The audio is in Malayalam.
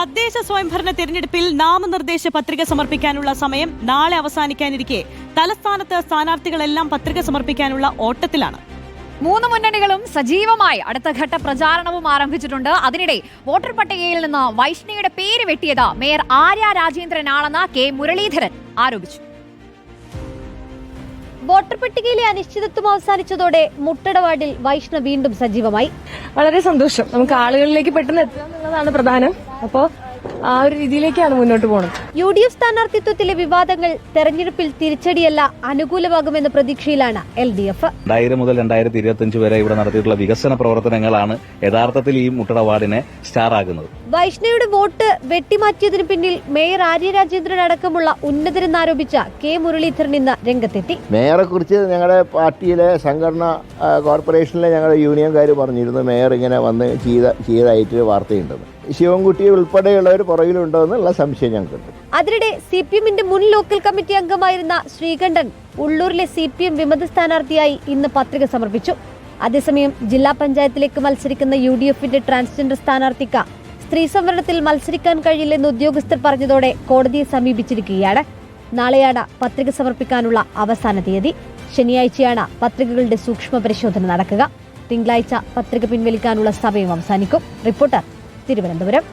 തദ്ദേശ സ്വയംഭരണ തെരഞ്ഞെടുപ്പിൽ നാമനിർദ്ദേശ പത്രിക സമർപ്പിക്കാനുള്ള സമയം നാളെ അവസാനിക്കാനിരിക്കെ. തലസ്ഥാനത്ത് സ്ഥാനാർത്ഥികളെല്ലാം പത്രിക സമർപ്പിക്കാനുള്ള ഓട്ടത്തിലാണ്. മൂന്ന് മുന്നണികളും സജീവമായി അടുത്ത ഘട്ട പ്രചാരണവും ആരംഭിച്ചിട്ടുണ്ട്. അതിനിടെ വോട്ടർ പട്ടികയിൽ നിന്ന് വൈഷ്ണയുടെ പേര് വെട്ടിയത് മേയർ ആര്യ രാജേന്ദ്രനാണെന്ന് കെ മുരളീധരൻ ആരോപിച്ചു. വോട്ടർ പട്ടികയിലെ അനിശ്ചിതത്വം അവസാനിച്ചതോടെ മുട്ടട വൈഷ്ണ വൈഷ്ണവ് വീണ്ടും സജീവമായി. വളരെ സന്തോഷം. നമുക്ക് ആളുകളിലേക്ക് പെട്ടെന്ന് എത്തുക എന്നുള്ളതാണ് പ്രധാനം. അപ്പോൾ ആ ഒരു രീതിയിലേക്കാണ് മുന്നോട്ട് പോകുന്നത് യു ഡി എഫ് സ്ഥാനാർത്ഥിത്വത്തിലെ വിവാദങ്ങൾ തെരഞ്ഞെടുപ്പിൽ തിരിച്ചടിയല്ല അനുകൂലമാകുമെന്ന പ്രതീക്ഷയിലാണ് എൽ ഡി എഫ്. രണ്ടായിരം മുതൽ രണ്ടായിരത്തി ഇരുപത്തിയഞ്ച് വരെ ഇവിടെ നടത്തിയിട്ടുള്ള വികസന പ്രവർത്തനങ്ങളാണ് യഥാർത്ഥത്തിൽ ഈ മുട്ടട വാർഡിനെ സ്റ്റാർ ആകുന്നത് വൈഷ്ണയുടെ വോട്ട് വെട്ടിമാറ്റിയതിനു പിന്നിൽ മേയർ ആര്യ രാജേന്ദ്രൻ അടക്കമുള്ള ഉന്നതരെന്നാരോപിച്ച കെ മുരളീധരൻ ഇന്ന് രംഗത്തെത്തി. മേയറെ കുറിച്ച് ഞങ്ങളുടെ പാർട്ടിയിലെ സംഘടന കോർപ്പറേഷനിലെ ഞങ്ങളുടെ യൂണിയൻകാർ പറഞ്ഞിരുന്നു മേയർ ഇങ്ങനെ വന്ന് ചെയ്ത ചെയ്തായിട്ട് വാർത്തയുണ്ടെന്ന്. ശിവൻകുട്ടി ഉൾപ്പെടെയുള്ളവർ പുറകിലുണ്ടോ എന്നുള്ള സംശയം ഞങ്ങൾക്കുണ്ട് അതിനിടെ സി പി എമ്മിന്റെ മുൻ ലോക്കൽ കമ്മിറ്റി അംഗമായിരുന്ന ശ്രീകണ്ഠൻ ഉള്ളൂരിലെ സി പി എം വിമത സ്ഥാനാർത്ഥിയായി ഇന്ന് പത്രിക സമർപ്പിച്ചു. അതേസമയം ജില്ലാ പഞ്ചായത്തിലേക്ക് മത്സരിക്കുന്ന യു ഡി എഫിന്റെ ട്രാൻസ്ജെൻഡർ സ്ഥാനാർത്ഥിക്ക് സ്ത്രീ സംവരണത്തിൽ മത്സരിക്കാൻ കഴിയില്ലെന്ന് ഉദ്യോഗസ്ഥർ പറഞ്ഞതോടെ കോടതിയെ സമീപിച്ചിരിക്കുകയാണ്. നാളെയാണ് പത്രിക സമർപ്പിക്കാനുള്ള അവസാന തീയതി. ശനിയാഴ്ചയാണ് പത്രികകളുടെ സൂക്ഷ്മ പരിശോധന നടക്കുക. തിങ്കളാഴ്ച പത്രിക പിൻവലിക്കാനുള്ള സമയം അവസാനിക്കും. റിപ്പോർട്ടർ തിരുവനന്തപുരം